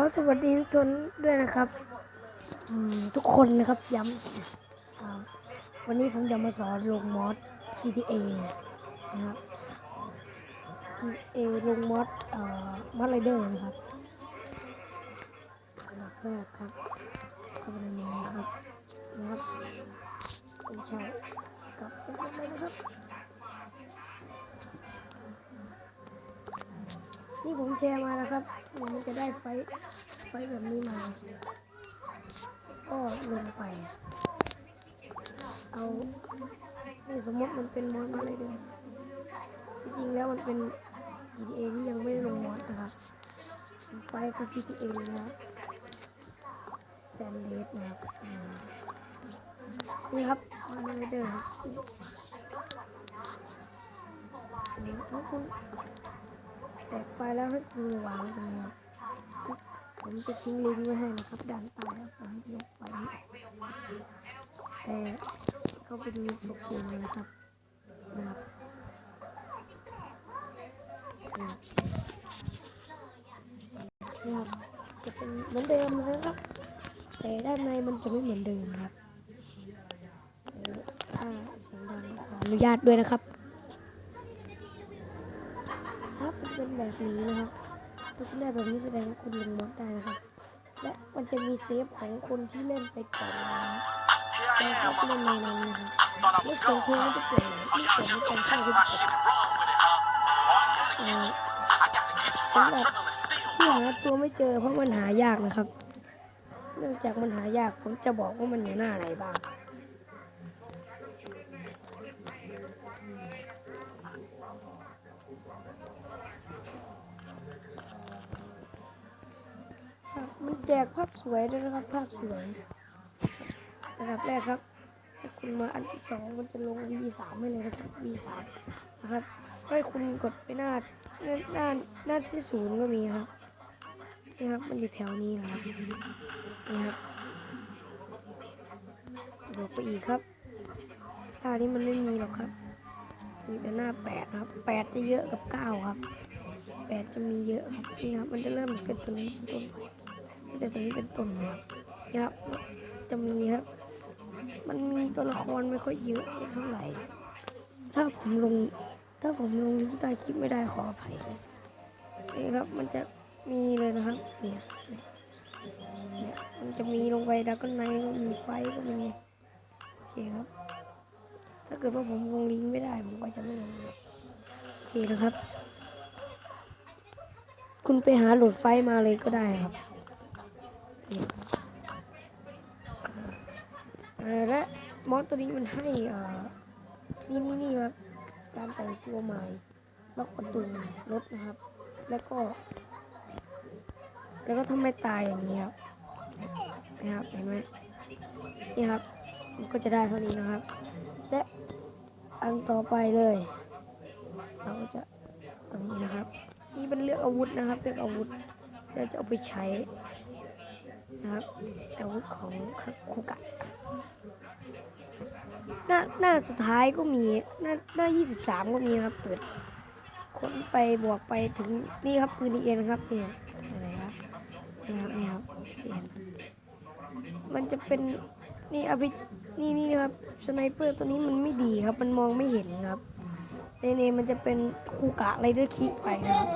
อสวัสดีทุกคนด้วยนะครับทุกคนนะครับย้ำวันนี้ผมจะมาสอนลงมอด GTA นะครับ GTA ลงมอดเอ่อมอดไรเดอร์นะครับอันดับแรกครับเข้าไปในนี้นะครับนะครับผมใช้กลั มแชร์มาแล้วครับมันจะได้ไฟไฟแบบนี้มาก็ลงไป เอานี่สมมติมันเป็นมอดอะไรเดิจริงแล้วมันเป็น GTA ที่ยังไม่ได้ลงมอดนะครับเป็นไฟล์ขอ GTA นะครับแซนเลสนะครับนี่ครับมอดอะไรเดิมนี่แล้วคุณ แตกไปแล้วให้คุณวางตรงนี้ผมจะทิ้งลิงก์ไว้ให้นะครับด้านใต้ครับผมยกไปแต่เขาไปดูโปรแกรมเลยนะครับนะครับนี่ครับจะเป็นเหมือนเดิมนะครับ แต่ด้านในมันจะไม่เหมือนเดิมครับถ้าเสียงดังขออนุญาตด้วยนะครับ เป็นแบบนี้นะครับถ้าคุณได้แบบนี้แสดงว่าคุณลงมอดได้นะครับ และมันจะมีเซฟของคนที่เล่นไปก่อนนะครับแต่ครับเล่นในนั้นนะครับไม่เสียเพลงไม่จะเปลี่ยนไม่เสียไม่เป็นช่างก็จะเปลี่ยนเออสำหรับที่หาตัวไม่เจอเพราะมันหายากนะครับ เนื่องจากมันหายากผมจะบอกว่ามันอยู่หน้าไหนบ้าง จกภาพสวยด้วยนะครับภาพสวยนะครับแรกครับถ้าคุณมาอันที่สองมันจะลง V3 ให้เลยนะครับ V3 นะครับให้คุณกดไปหน้าหน้าหน้าหน้าที่ศูนย์ก็มีครับนี่ครับมันอยู่แถวนี้นะครับนี่ครับบวกไปอีกครับหน้านี้มันไม่มีหรอกครับมีแต่หน้าแปดครับแปดจะเยอะกับเก้าครับแปดจะมีเยอะครับนี่ครับมันจะเริ่มเป็นตัวนี้นต้น แต่ตัวนี้เป็นต้นครับนะครับจะมีครับ มันมีตัวละครไม่ค่อยเยอะเท่าไหร่ ถ้าผมลง ถ้าผมลงลิงก์ใต้คลิปไม่ได้ขออภัยนี่ครับ มันจะมีเลยนะครับ เนี่ยเนี่ยมันจะมีลงไปดักก็ไนก็มีไฟก็มีโอเคครับ ถ้าเกิดว่าผมลงลิงก์ไม่ได้ ผมก็จะไม่ลงโอเคนะครับ คุณไปหาโหลดไฟมาเลยก็ได้ครับ และมอสตัวนี้มันให้อ่อนี่นี่นี่ครับการแต่งตัวใหม่ล็อกประตูรถนะครับ แล้วก็ แล้วก็ทำให้ตายอย่างนี้ครับนะครับเห็นไหมนี่ครับมันก็จะได้เท่านี้นะครับ และอันต่อไปเลย เราก็จะตรงนี้นะครับ นี่เป็นเลือกอาวุธนะครับเลือกอาวุธเราจะเอาไปใช้ นะครับอาวุธของคุกะหน้าหน้าสุดท้ายก็มีหน้าหน้ายี่สิบสามก็มีครับ เปิดคนไปบวกไปถึงนี่ครับปืนเอ็นครับเนี่ยอะไรครับนี่ครับนี่ครับเอ็นมันจะเป็นนี่อาไปนี่นี่ครับสไนเปอร์ตัวนี้มันไม่ดีครับ มันมองไม่เห็นครับในนี้มันจะเป็นคูกะไรเดอร์คิไปนะครับ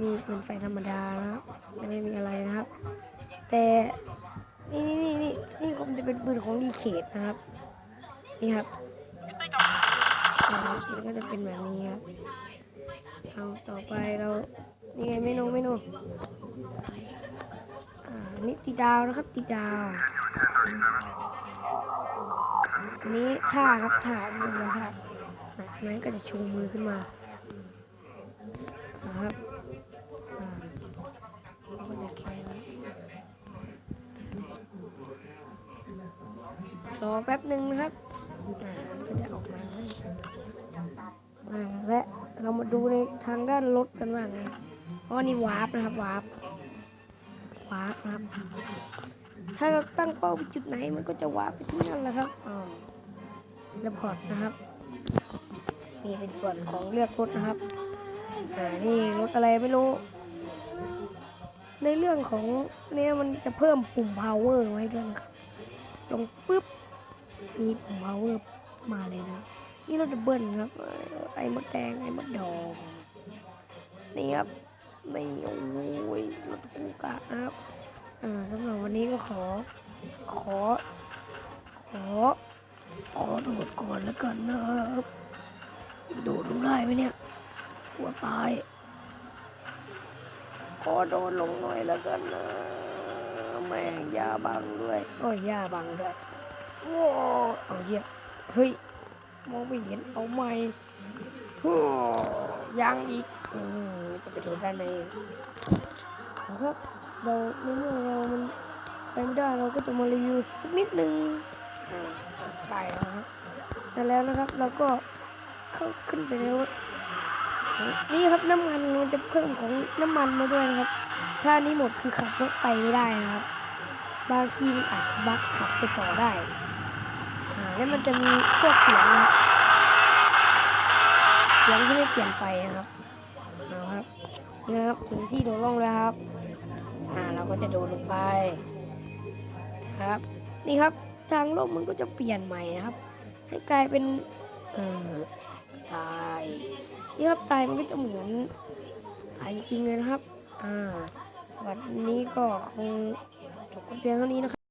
มีปืนไฟธรรมดานะครับไม่มีอะไรนะครับ แต่นี่นี่นี่นี่นี่คงจะเป็นปืนของดีเคทนะครับ นี่ครับนะครับมันก็จะเป็นแบบนี้ครับเอาต่อไปเรานี่ไงไม่นงไม่นงอ่านี่ตีดาวนะครับตีดาวนี้ท่าครับท่าดูนะครับนะไม้ก็จะชูมือขึ้นมานะครับ อ่าก็จะแค่นี้ร อแป๊บหนึ่งนะครับก็จะออกมาให้อ่าและเรามาดูในทางด้านรถกันบ้างนะเพราะว่านี่วาร์ปนะครับวาร์ปวาร์ปนะครับ ถ้าเราตั้งเป้าไปจุดไหนมันก็จะวาร์ปไปที่นั่นแหละครับอ๋อแล้วพอร์ตนะครับนี่เป็นส่วนของเลือกรถนะครับอ่านี่รถอะไรไม่รู้ ในเรื่องของเนี่ยมันจะเพิ่มปุ่ม power ไว้ด้วยครับลงปุ๊บ มีปุ่ม power มาเลยนะ นี่เราจะเบิ้ลครับ ไอ้มดแดงไอ้มดดองนี่ครับนี่โอ้ยรถกูกะครับอ่าสำหรับวันนี้ก็ขอ ขอ ขอ ขอโดดก่อนแล้วกันนะครับโดดลงได้ไหมเนี่ยกลัวตาย ขอโดดลงหน่อยแล้วกันนะแม่งยาบังด้วยโอ้ยยาบังด้วย โอ้เอาเหี้ยเฮ้ยมองไม่เห็นเอาไม่โอ้ยังอีกอืมจะไปโดนด้านในะครับเราในเมื่อเรามันไปไม่ได้เราก็จะมารีวิวสักนิดนึงอ่าไปแล้วครับแต่แล้วนะครับเราก็เข้าขึ้นไปแล้วนี่ครับน้ำมันมันจะเพิ่มของน้ำมันมาด้วยนะครับ ถ้านี้หมดคือขับรถไปไม่ได้นะครับ บางทีมันอาจจะบักขับไปต่อได้ อ่าแล้วมันจะมีพวกเสียงเสียงที่ไม่เปลี่ยนไปนะครับเอาครับนี่นะครับถึงที่โดดล่องแล้วครับอ่าเราก็จะโดดลงไปครับ นี่ครับทางโลกมันก็จะเปลี่ยนใหม่นะครับ ให้กลายเป็นเอ่อทรายนี่ครับทรายมันก็จะเหมือนทรายจริงเลยนะครับ อ่าวันนี้ก็คงจบเพียงเท่านี้นะครับ